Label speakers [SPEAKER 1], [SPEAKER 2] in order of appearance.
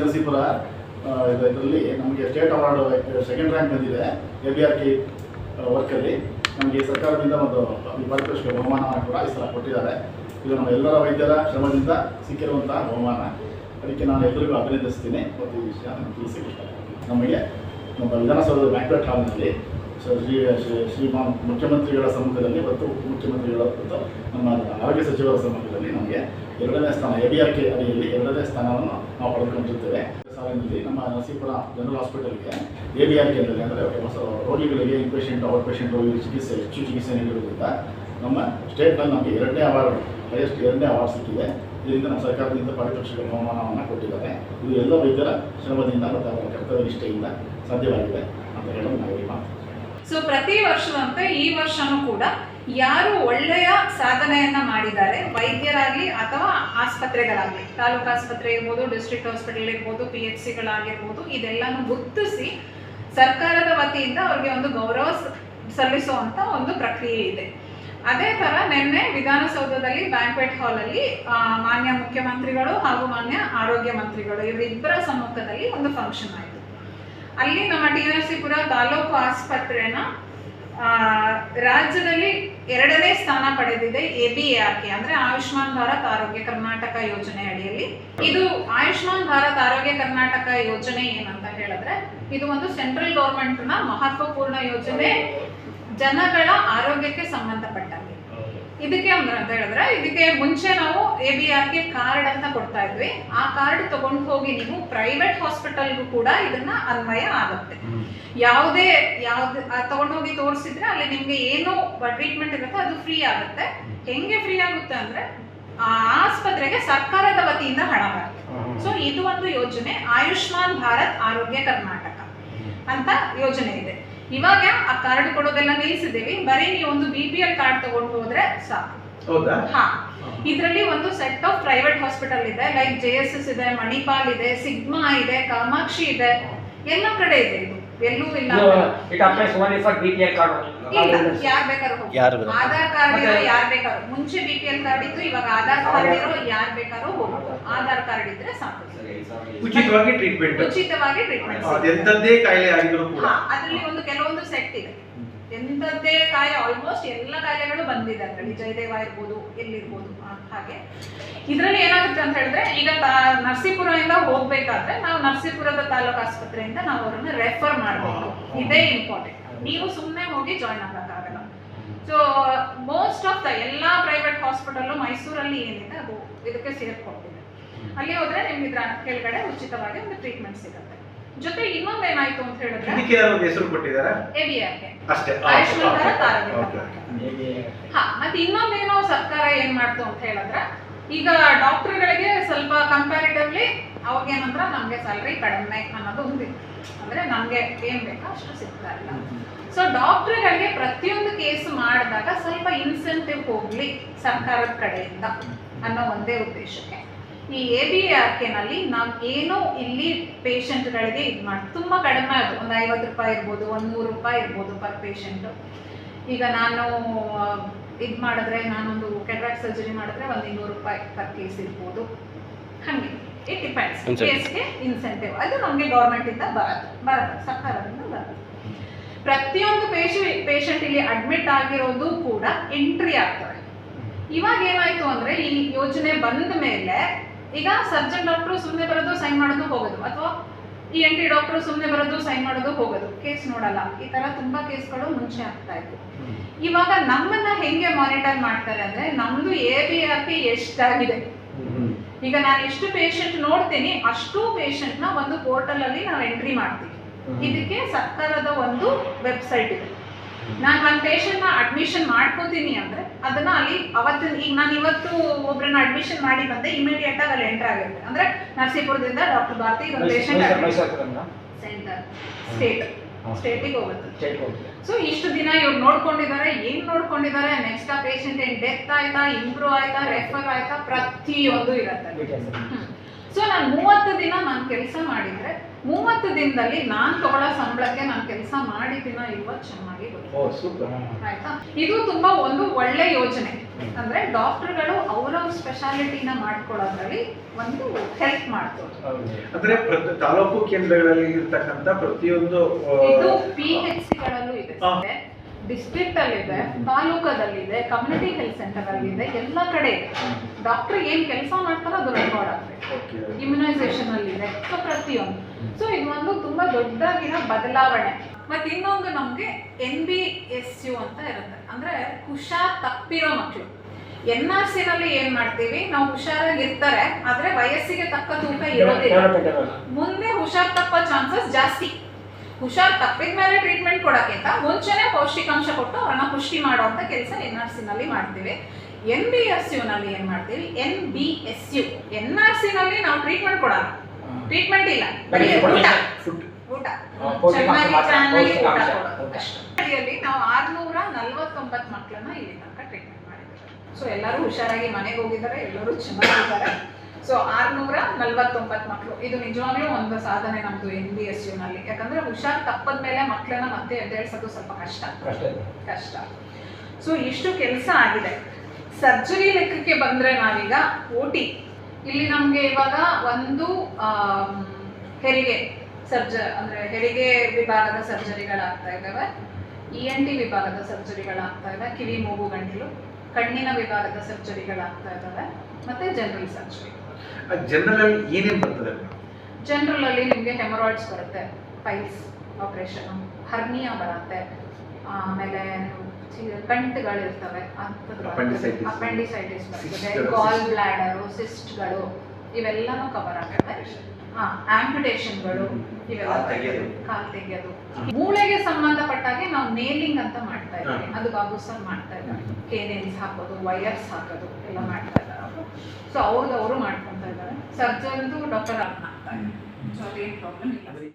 [SPEAKER 1] ನರಸೀಪುರ ಇದರಲ್ಲಿ ನಮಗೆ state award second rank ಬಂದಿದೆ, ಎ ಬಿ ಆರ್ ಕೆ ವರ್ಕಲ್ಲಿ ನಮಗೆ ಸರ್ಕಾರದಿಂದ ಒಂದು, ಈ ಪಾರಿತೋಷಿಕ ಬಹುಮಾನವನ್ನು ಕೂಡ ಈ ಸಲ ಕೊಟ್ಟಿದ್ದಾರೆ. ಇದು ನಮ್ಮ ಎಲ್ಲರ ವೈದ್ಯರ ಶ್ರಮದಿಂದ ಸಿಕ್ಕಿರುವಂತಹ ಬಹುಮಾನ. ಅದಕ್ಕೆ ನಾನು ಎಲ್ಲರಿಗೂ ಅಭಿನಂದಿಸ್ತೀನಿ. ಮತ್ತು ಈ ವಿಷಯ ನಮಗೆ ನಮ್ಮ ವಿಧಾನಸೌಧದ ಬ್ಯಾಂಕ್ವೆಟ್ ಹಾಲ್ನಲ್ಲಿ ಶ್ರೀ ಶ್ರೀ ಶ್ರೀಮಾನ್ ಮುಖ್ಯಮಂತ್ರಿಗಳ ಸಮ್ಮುಖದಲ್ಲಿ ಮತ್ತು ಉಪಮುಖ್ಯಮಂತ್ರಿಗಳ ಮತ್ತು ನಮ್ಮ ಆರೋಗ್ಯ ಸಚಿವರ ಸಮ್ಮುಖದಲ್ಲಿ ನಮಗೆ ಎರಡನೇ ಸ್ಥಾನ, ಎ ಬಿ ಆರ್ ಕೆ ಅಡಿಯಲ್ಲಿ ಎರಡನೇ ಸ್ಥಾನವನ್ನು ನಾವು ಪಡೆದುಕೊಂಡಿರ್ತೇವೆ ಸಾಲಿನಲ್ಲಿ ನಮ್ಮ ನರಸೀಪುರ ಜನರಲ್ ಹಾಸ್ಪಿಟಲ್ಗೆ ಎ ಬಿ ಆರ್ ಕೆನಲ್ಲಿ ಅಂದರೆ ಹೊಸ ರೋಗಿಗಳಿಗೆ ಇನ್ಪೇಷೆಂಟ್ ಔಟ್ ಪೇಷೆಂಟ್ ರೋಗಿಗಳಿಗೆ ಚಿಕಿತ್ಸೆ, ಹೆಚ್ಚು ಚಿಕಿತ್ಸೆ ನೀಡಿರುವುದರಿಂದ ನಮ್ಮ ಸ್ಟೇಟ್ನಲ್ಲಿ ನಮಗೆ ಎರಡನೇ ಅವಾರ್ಡ್ ಹೈಯೆಸ್ಟ್ ಎರಡನೇ ಅವಾರ್ಡ್ ಸಿಕ್ಕಿದೆ. ಇದರಿಂದ ನಮ್ಮ ಸರ್ಕಾರದಿಂದ ಪಾರಿತೋಷಿಕ ಬಹುಮಾನವನ್ನು ಕೊಟ್ಟಿದ್ದಾರೆ. ಇದು ಎಲ್ಲ ವೈದ್ಯರ ಶ್ರಮದಿಂದ ಮತ್ತು ಅವರ ಕರ್ತವ್ಯ ನಿಷ್ಠೆಯಿಂದ ಸಾಧ್ಯವಾಗಿದೆ ಅಂತ ಹೇಳಲು ನಾವು ಈ ಮಾತು
[SPEAKER 2] ಸೊ ಪ್ರತಿ ವರ್ಷದಂತೆ ಈ ವರ್ಷನೂ ಕೂಡ ಯಾರು ಒಳ್ಳೆಯ ಸಾಧನೆಯನ್ನ ಮಾಡಿದ್ದಾರೆ, ವೈದ್ಯರಾಗಲಿ ಅಥವಾ ಆಸ್ಪತ್ರೆಗಳಾಗಲಿ, ತಾಲೂಕು ಆಸ್ಪತ್ರೆ ಇರ್ಬೋದು, ಡಿಸ್ಟ್ರಿಕ್ಟ್ ಹಾಸ್ಪಿಟಲ್ ಇರ್ಬೋದು ಪಿ ಎಚ್ ಸಿಗಳಾಗಿರ್ಬೋದು ಇದೆಲ್ಲನೂ ಗುರುತಿಸಿ ಸರ್ಕಾರದ ವತಿಯಿಂದ ಅವ್ರಿಗೆ ಒಂದು ಗೌರವ ಸಲ್ಲಿಸುವಂತ ಒಂದು ಪ್ರಕ್ರಿಯೆ ಇದೆ. ಅದೇ ತರ ನಿನ್ನೆ ವಿಧಾನಸೌಧದಲ್ಲಿ ಬ್ಯಾಂಕ್ವೆಟ್ ಹಾಲ್ ಅಲ್ಲಿ ಮಾನ್ಯ ಮುಖ್ಯಮಂತ್ರಿಗಳು ಹಾಗೂ ಮಾನ್ಯ ಆರೋಗ್ಯ ಮಂತ್ರಿಗಳು ಇವರಿಬ್ಬರ ಸಮ್ಮುಖದಲ್ಲಿ ಒಂದು ಫಂಕ್ಷನ್ ಆಯಿತು. ಅಲ್ಲಿ ನಮ್ಮ ಟಿ ಪುರ ತಾಲೂಕು ಆಸ್ಪತ್ರೆನ ರಾಜ್ಯದಲ್ಲಿ ಎರಡನೇ ಸ್ಥಾನ ಪಡೆದಿದೆ ಎ ಬಿ ಅಂದ್ರೆ ಆಯುಷ್ಮಾನ್ ಭಾರತ್ ಆರೋಗ್ಯ ಕರ್ನಾಟಕ ಯೋಜನೆ ಅಡಿಯಲ್ಲಿ. ಇದು ಆಯುಷ್ಮಾನ್ ಭಾರತ್ ಆರೋಗ್ಯ ಕರ್ನಾಟಕ ಯೋಜನೆ ಏನಂತ ಹೇಳಿದ್ರೆ, ಇದು ಒಂದು ಸೆಂಟ್ರಲ್ ಗೌರ್ಮೆಂಟ್ನ ಮಹತ್ವಪೂರ್ಣ ಯೋಜನೆ. ಜನಗಳ ಆರೋಗ್ಯಕ್ಕೆ ಸಂಬಂಧಪಟ್ಟಂಗೆ ಇದಕ್ಕೆ ಅಂದ್ರೆ ಅಂತ ಹೇಳಿದ್ರೆ ಇದಕ್ಕೆ ಮುಂಚೆ ನಾವು A B R K card ಅಂತ ಕೊಡ್ತಾ ಇದ್ವಿ. ಆ ಕಾರ್ಡ್ ತಗೊಂಡು ಹೋಗಿ ನೀವು ಪ್ರೈವೇಟ್ ಹಾಸ್ಪಿಟಲ್ಗೂ ಕೂಡ ಇದನ್ನ ಅನ್ವಯ ಆಗುತ್ತೆ. ಯಾವುದೇ ಯಾವ್ದು ತಗೊಂಡೋಗಿ ತೋರಿಸಿದ್ರೆ ಅಲ್ಲಿ ನಿಮ್ಗೆ ಏನು ಟ್ರೀಟ್ಮೆಂಟ್ ಇರುತ್ತೆ ಅದು ಫ್ರೀ ಆಗುತ್ತೆ. ಹೆಂಗೆ ಫ್ರೀ ಆಗುತ್ತೆ ಅಂದ್ರೆ ಆ ಆಸ್ಪತ್ರೆಗೆ ಸರ್ಕಾರದ ವತಿಯಿಂದ ಹಣ ಬರುತ್ತೆ. ಸೊ ಇದು ಒಂದು ಯೋಜನೆ ಆಯುಷ್ಮಾನ್ ಭಾರತ್ ಆರೋಗ್ಯ ಕರ್ನಾಟಕ ಅಂತ ಯೋಜನೆ ಇದೆ. ಇವಾಗ ಆ ಕಾರ್ಡ್ ಕೊಡೋದೆಲ್ಲ ನಿಲ್ಲಿಸಿದ್ದೀವಿ. ಬರೀ ನೀವು ಒಂದು ಬಿ ಪಿ ಎಲ್ ಕಾರ್ಡ್ ತಗೊಂಡು ಹೋದ್ರೆ ಸಾಕು. ಹಾ. ಇದರಲ್ಲಿ ಒಂದು ಸೆಟ್ ಆಫ್ ಪ್ರೈವೇಟ್ ಹಾಸ್ಪಿಟಲ್ ಇದೆ ಲೈಕ್ ಜೆ ಎಸ್ ಎಸ್ ಇದೆ ಮಣಿಪಾಲ್ ಇದೆ ಸಿಗ್ಮಾ ಇದೆ ಕಾಮಾಕ್ಷಿ ಇದೆ. ಎಲ್ಲ ಕಡೆ ಇದೆ ಇದು. ಎಲ್ಲೂ ಇಲ್ಲ. ಯಾರ್ ಬೇಕಾದ್ರೂ ಹೋಗ್ಬೋದು.
[SPEAKER 3] ಯಾರು
[SPEAKER 2] ಆಧಾರ್ ಕಾರ್ಡ್ ಇರೋ ಯಾರ್ ಬೇಕಾದ್ರೂ ಮುಂಚೆ ಬಿ ಪಿ ಎಲ್ ಕಾರ್ಡ್ ಇತ್ತು ಇವಾಗ ಆಧಾರ್ ಕಾರ್ಡ್ ಇರೋ ಯಾರ್ ಬೇಕಾದ್ರೂ ಹೋಗ್ಬೋದು. ಆಧಾರ್ ಕಾರ್ಡ್. ಇದ್ರೆ ಸಾಕು.
[SPEAKER 4] ಉಚಿತವಾಗಿ ಟ್ರೀಟ್ಮೆಂಟ್
[SPEAKER 2] ಉಚಿತವಾಗಿ ಟ್ರೀಟ್ಮೆಂಟ್
[SPEAKER 4] ಅದೆಂಥದ್ದೇ ಕಾಯಿಲೆ ಆಗಿದ್ರು ಕೂಡ.
[SPEAKER 2] ಹಾ ಅದರಲ್ಲಿ ಒಂದು ಕೆಲವೊಂದು ಸೆಟ್ ಇದೆ. ಎಂಥದ್ದೇ ಕಾಯಿಲೆ ಆಲ್ಮೋಸ್ಟ್ ಎಲ್ಲ ಕಾಯಿಲೆಗಳು ಬಂದಿದೆ ಅದರಲ್ಲಿ. ಜಯದೇವ ಇರ್ಬೋದು ಎಲ್ಲಿರ್ಬೋದು ಹಾಗೆ. ಇದರಲ್ಲಿ ಏನಾಗುತ್ತೆ ಅಂತ ಹೇಳಿದ್ರೆ ಈಗ ನರಸೀಪುರದಿಂದ ಹೋಗ್ಬೇಕಾದ್ರೆ ನಾವು ನರಸೀಪುರದ ತಾಲೂಕು ಆಸ್ಪತ್ರೆಯಿಂದ ನಾವು ಅವರನ್ನ ರೆಫರ್ ಮಾಡಬೇಕು. ಇದೇ ಇಂಪಾರ್ಟೆಂಟ್ ನೀವು ಸುಮ್ಮನೆ ಹೋಗಿ ಜಾಯ್ನ್ ಆಗೋಕ್ಕಾಗಲ್ಲ ಸೊ ಮೋಸ್ಟ್ ಆಫ್ ದ ಎಲ್ಲಾ ಪ್ರೈವೇಟ್ ಹಾಸ್ಪಿಟಲ್ ಮೈಸೂರಲ್ಲಿ ಏನಿದೆ ಅದು ಇದಕ್ಕೆ ಸೇರ್ಕೊಂಡಿದೆ. ಅಲ್ಲಿ ಹೋದ್ರೆ ನಿಮ್ಗೆ ಇದ್ರ ಕೆಳಗಡೆ ಉಚಿತವಾಗಿ ಒಂದು ಟ್ರೀಟ್ಮೆಂಟ್ ಸಿಗುತ್ತೆ. ಜೊತೆ ಇನ್ನೊಂದೇನಾಯ್ತು ಅಂತ ಹೇಳಿದ್ರೆ
[SPEAKER 4] ಹೆಸರು ಕೊಟ್ಟಿದ್ದಾರೆ? ಅಷ್ಟೇ.
[SPEAKER 2] ಆಯುಷ್ಮಾನ್ ಭಾರತ್ ಹಾ ಮತ್ತೆ ಇನ್ನೊಂದೇನೋ ಸರ್ಕಾರ ಏನ್ ಮಾಡ್ತು ಅಂತ ಹೇಳಿದ್ರೆ ಈಗ ಡಾಕ್ಟರ್ಗಳಿಗೆ ಸ್ವಲ್ಪ ಕಂಪ್ಯಾರಿಟಿವ್ಲಿ ಅವ್ರಿಗೇನಂದ್ರ ನಮ್ಗೆ ಸ್ಯಾಲ್ರಿ ಕಡಿಮೆ ಅನ್ನೋದು ಒಂದು ಅಂದ್ರೆ ನಮ್ಗೆ ಏನ್ ಬೇಕೋ ಅಷ್ಟು ಸಿಗ್ತಾ ಇಲ್ಲ. ಸೊ ಡಾಕ್ಟರ್ಗಳಿಗೆ ಪ್ರತಿಯೊಂದು ಕೇಸ್ ಮಾಡಿದಾಗ ಸ್ವಲ್ಪ ಇನ್ಸೆಂಟಿವ್ ಹೋಗ್ಲಿ ಸರ್ಕಾರದ ಕಡೆಯಿಂದ ಅನ್ನೋ ಒಂದೇ ಉದ್ದೇಶಕ್ಕೆ. ಈ ಎ ಬಿ ಆರ್ ಕೆನಲ್ಲಿ ನಾವು ಏನೋ ಇಲ್ಲಿ ಪೇಷಂಟ್ಗಳಿಗೆ ಇದು ಮಾಡಿ ತುಂಬಾ ಕಡಿಮೆ ಅದು ಒಂದು ಐವತ್ತು ರೂಪಾಯಿ ಇರ್ಬೋದು ಒಂದು ನೂರು ರೂಪಾಯಿ ಇರ್ಬೋದು ಪರ್ ಪೇಷಂಟ್ ಈಗ ನಾನು ಇದು ಮಾಡಿದ್ರೆ ನಾನೊಂದು ಕೆಟ್ರಾಕ್ಟ್ ಸರ್ಜರಿ ಮಾಡಿದ್ರೆ ಒಂದು ಇನ್ನೂರು ರೂಪಾಯಿ ಪರ್ ಕೇಸ್ ಇರ್ಬೋದು. ಹಾಗೆ ಇಟ್ ಡಿಪೆಂಡ್ಸ್. ಕೇಸ್ಗೆ ಇನ್ಸೆಂಟಿವ್ ಅದು ನಮಗೆ ಗೌರ್ಮೆಂಟಿಂದ ಬರುತ್ತೆ ಬರುತ್ತೆ ಸರ್ಕಾರದಿಂದ ಬರುತ್ತೆ ಪ್ರತಿಯೊಂದು ಪೇಷಂಟ್ ಪೇಷಂಟ್ ಇಲ್ಲಿ ಅಡ್ಮಿಟ್ ಆಗಿರೋದು ಕೂಡ ಎಂಟ್ರಿ ಆಗ್ತವೆ ಇವಾಗ ಏನಾಯ್ತು ಅಂದ್ರೆ ಈ ಯೋಜನೆ ಬಂದ ಮೇಲೆ ಈಗ ಸರ್ಜನ್ ಡಾಕ್ಟರ್ ಸುಮ್ಮನೆ ಬರೋದು ಸೈನ್ ಮಾಡೋದು ಹೋಗೋದು. ಅಥವಾ ಈ ಎಂಟ್ರಿ ಟಿ ಡಾಕ್ಟರ್ ಸುಮ್ಮನೆ ಬರೋದು ಸೈನ್ ಮಾಡೋದು ಹೋಗೋದು. ಕೇಸ್ ನೋಡಲ್ಲ. ಈ ತರ ತುಂಬಾ ಕೇಸ್ಗಳು ಮುಂಚೆ ಆಗ್ತಾ ಇತ್ತು ಇವಾಗ ನಮ್ಮನ್ನ ಹೆಂಗೆ ಮಾನಿಟರ್ ಮಾಡ್ತಾರೆ ಅಂದ್ರೆ ನಮ್ದು ಎ ಬಿ ಆರ್ ಪಿ ಎಷ್ಟಾಗಿದೆ. ಈಗ ನಾನು ಎಷ್ಟು ಪೇಷಂಟ್ ನೋಡ್ತೀನಿ ಅಷ್ಟು ಪೇಷಂಟ್ನ ಒಂದು ಪೋರ್ಟಲ್ ಅಲ್ಲಿ ನಾವು ಎಂಟ್ರಿ ಮಾಡ್ತೀವಿ. ಇದಕ್ಕೆ ಸರ್ಕಾರದ ಒಂದು ವೆಬ್ಸೈಟ್ ಇದೆ. ನಾನು ಒಂದು ಪೇಷಂಟ್ನ ಅಡ್ಮಿಷನ್ ಮಾಡ್ಕೋತೀನಿ ಅಂದ್ರೆ ಅದನ್ನ ಅಲ್ಲಿ ಅವತ್ತಿನ ಈಗ ನಾನು ಇವತ್ತು ಒಬ್ರನ್ನ ಅಡ್ಮಿಷನ್ ಮಾಡಿ ಬಂದೆ ಇಮಿಡಿಯೇಟ್ ಆಗಿ ಅಲ್ಲಿ ಎಂಟರ್ ಆಗುತ್ತೆ. ಅಂದ್ರೆ ನರಸೀಪುರದಿಂದ ಡಾಕ್ಟರ್ ಭಾರತಿ ಒಂದು ಪೇಷಂಟ್ ಸೆಂಟರ್ ಸ್ಟೇಟ್ ಸ್ಟೇಟಿಗೆ ಹೋಗುತ್ತೆ. ಸೊ ಇಷ್ಟು ದಿನ ಇವ್ರು ನೋಡ್ಕೊಂಡಿದ್ದಾರೆ ಏನ್ ನೋಡ್ಕೊಂಡಿದ್ದಾರೆ ನೆಕ್ಸ್ಟ್ ಆ ಪೇಷಂಟ್ ಏನ್ ಡೆತ್ ಆಯ್ತಾ ಇಂಪ್ರೂವ್ ಆಯ್ತಾ ರೆಫರ್ ಆಯ್ತಾ ಪ್ರತಿಯೊಂದು ಇರುತ್ತೆ. ಸೊ ನಾನು ಮೂವತ್ತು ದಿನ ನಾನು ಕೆಲಸ ಮಾಡಿದ್ರೆ ಮೂವತ್ತು ದಿನದಲ್ಲಿ ನಾನು ತಗೊಳ್ಳೋ ಸಂಬಳಕ್ಕೆ ನಾನು ಕೆಲಸ ಮಾಡಿದ್ದೀನ ಇಲ್ವ ಚೆನ್ನಾಗಿ ಗೊತ್ತು ಆಯ್ತಾ? ಇದು ತುಂಬಾ ಒಂದು ಒಳ್ಳೆ ಯೋಜನೆ. ಅಂದ್ರೆ ಡಾಕ್ಟರ್ಗಳು ಅವರ ಸ್ಪೆಷಾಲಿಟಿನ ಮಾಡ್ಕೊಳ್ಳೋದ್ರಲ್ಲಿ ಒಂದು ಹೆಲ್ಪ್ ಮಾಡ್ತಾರೆ
[SPEAKER 4] ಅಂದ್ರೆ ತಾಲೂಕು ಕೇಂದ್ರಗಳಲ್ಲಿ ಇರ್ತಕ್ಕಂತ ಪ್ರತಿಯೊಂದು
[SPEAKER 2] ಇದು ಪಿ ಎಚ್ ಸಿಗಳಲ್ಲೂ ಇದೆ. ಡಿಸ್ಟ್ರಿಕ್ಟ್ ಅಲ್ಲಿ ಇದೆ ತಾಲೂಕದಲ್ಲಿದೆ ಕಮ್ಯುನಿಟಿ ಹೆಲ್ತ್ ಸೆಂಟರ್ ಅಲ್ಲಿ ಇದೆ ಎಲ್ಲ ಕಡೆ ಇದೆ. ಡಾಕ್ಟರ್ ಏನ್ ಕೆಲಸ ಮಾಡ್ತಾರೋ ಅದು ರೆಕಾರ್ಡ್
[SPEAKER 4] ಆಗ್ತದೆ
[SPEAKER 2] ಇಮ್ಯುನೈಸೇಷನ್ ಅಲ್ಲಿ ಇದೆ ಸೊ ಪ್ರತಿಯೊಂದು. ಸೊ ಇದು ಒಂದು ತುಂಬಾ ದೊಡ್ಡದಾಗಿರೋ ಬದಲಾವಣೆ. ಮತ್ತೆ ಇನ್ನೊಂದು ನಮ್ಗೆ ಎನ್ ಬಿ ಎಸ್ ಯು ಅಂತ ಇರುತ್ತೆ. ಅಂದ್ರೆ ಹುಷಾರ್ ತಪ್ಪಿರೋ ಮಕ್ಕಳು ಎನ್ ಆರ್ ಸಿ ನಲ್ಲಿ ಏನ್ ಮಾಡ್ತೀವಿ? ನಾವು ಹುಷಾರಾಗಿ ಇರ್ತಾರೆ ಆದ್ರೆ ವಯಸ್ಸಿಗೆ ತಕ್ಕ ತೂಕ ಇರೋದಿಲ್ಲ. ಮುಂದೆ ಹುಷಾರ್ ತಪ್ಪ ಚಾನ್ಸಸ್ ಜಾಸ್ತಿ. ಹುಷಾರ್ ತಪ್ಪಿದ ಮೇಲೆ ಟ್ರೀಟ್ಮೆಂಟ್ ಕೊಡೋಕ್ಕಿಂತ ಮುಂಚೆನೆ ಪೌಷ್ಟಿಕಾಂಶ ಕೊಟ್ಟು ಅವ್ರನ್ನ ಪುಷ್ಟಿ ಮಾಡುವಂತ ಕೆಲಸ ಎನ್ ಆರ್ ಸಿನಲ್ಲಿ ಮಾಡ್ತೀವಿ. ಎನ್ ಬಿ ಎಸ್ ಯು ನಲ್ಲಿ ಏನ್ ಮಾಡ್ತೀವಿ? N B S U N R ಸಿನಲ್ಲಿ ನಾವು ಟ್ರೀಟ್ಮೆಂಟ್ ಕೊಡಲ್ಲ. ಟ್ರೀಟ್ಮೆಂಟ್ ಇಲ್ಲ. ಬರೀ ಊಟ. ಊಟ. ಚೆನ್ನಾಗಿ ಚೆನ್ನಾಗಿ ಊಟ ಕೊಡೋದು. ಅಷ್ಟೇ. ನಾವು ಆರ್ನೂರ ನಲ್ವತ್ತೊಂಬತ್ತು ಮಕ್ಕಳನ್ನ ಇಲ್ಲಿ ತನಕ ಟ್ರೀಟ್ಮೆಂಟ್ ಮಾಡಿದ್ದೀವಿ. ಸೊ ಎಲ್ಲರೂ ಹುಷಾರಾಗಿ ಮನೆಗೆ ಹೋಗಿದ್ದಾರೆ. ಎಲ್ಲರೂ ಚೆನ್ನಾಗಿದ್ದಾರೆ. ಸೊ ಆರ್ನೂರ ನಲ್ವತ್ತೊಂಬತ್ತು ಮಕ್ಕಳು ಇದು ನಿಜವಾಗ್ಲೂ ಒಂದು ಸಾಧನೆ ನಮ್ದು ಎನ್ ಬಿ ಎಸ್ ಯುನಲ್ಲಿ ಯಾಕಂದ್ರೆ ಹುಷಾರ್ ತಪ್ಪದ ಮೇಲೆ ಮಕ್ಕಳನ್ನ ಮತ್ತೆ ಎದ್ದೇಳ್ಸೋದು ಸ್ವಲ್ಪ ಕಷ್ಟ.
[SPEAKER 5] ಕಷ್ಟ
[SPEAKER 2] ಸೊ ಇಷ್ಟು ಕೆಲಸ ಆಗಿದೆ. ಸರ್ಜರಿ ಲೆಕ್ಕಕ್ಕೆ ಬಂದ್ರೆ ನಾವೀಗ ಓ ಟಿ ಇಲ್ಲಿ ನಮಗೆ ಇವಾಗ ಒಂದು ಹೆರಿಗೆ ಸರ್ಜ ಅಂದ್ರೆ ಹೆರಿಗೆ ವಿಭಾಗದ ಸರ್ಜರಿಗಳಾಗ್ತಾ ಇದ್ದಾವೆ. ಇ ಎನ್ ಟಿ ವಿಭಾಗದ ಸರ್ಜರಿಗಳಾಗ್ತಾ ಇದೆ ಕಿವಿ ಮೂಗು ಗಂಟಲು. ಕಣ್ಣಿನ ವಿಭಾಗದ ಸರ್ಜರಿಗಳಾಗ್ತಾ ಇದ್ದಾವೆ. ಮತ್ತೆ ಜನರಲ್ ಸರ್ಜರಿ
[SPEAKER 4] ಜನರಲ್ ಅಲ್ಲಿ ಏನೇನು ಬರ್ತದೆ
[SPEAKER 2] ಜನರಲ್ ಅಲ್ಲಿ ನಿಮಗೆ ಹೆಮರಾಯ್ಡ್ಸ್ ಬರುತ್ತೆ ಪೈಲ್ಸ್ ಆಪರೇಷನ್ ಹರ್ನಿಯಾ ಬರುತ್ತೆ ಆಮೇಲೆ
[SPEAKER 4] Appendicitis.
[SPEAKER 2] ಅಪೆಂಡಿಸೈಟಿಸ್ ಬರ್ತದೆ ಕಾಲ್. ಬ್ಲಾಡರು ಸಿಸ್ಟ್ಗಳು ಇವೆಲ್ಲನೂ ಕವರ್ ಆಗುತ್ತೆ. ಹಾ ಆಂಪ್ಯುಟೇಷನ್ಗಳು ಇವೆಲ್ಲ
[SPEAKER 4] ಕಾಲ್ ತೆಗೆಯೋದು.
[SPEAKER 2] ಮೂಳೆಗೆ ಸಂಬಂಧಪಟ್ಟಾಗೆ ನಾವು ನೇಲಿಂಗ್ ಅಂತ ಮಾಡ್ತಾ ಇದ್ದೀವಿ. ಅದು ಬಾಬುಸರ್ ಮಾಡ್ತಾ ಇದ್ದಾರೆ. ಕೇನೇಲ್ಸ್ ಹಾಕೋದು ವೈರ್ಸ್ ಹಾಕೋದು ಎಲ್ಲ ಮಾಡ್ತಾ ಇದ್ದಾರೆ. ಸೊ ಅವ್ರದ್ದು ಅವರು ಮಾಡ್ಕೊತಾ ಇದ್ದಾರೆ. ಸರ್ಜನ್ದು ಡಾಕ್ಟರ್ ಅರ್ಣ ಸೊ ಅದೇನು ಪ್ರಾಬ್ಲಮ್ ಇಲ್ಲ.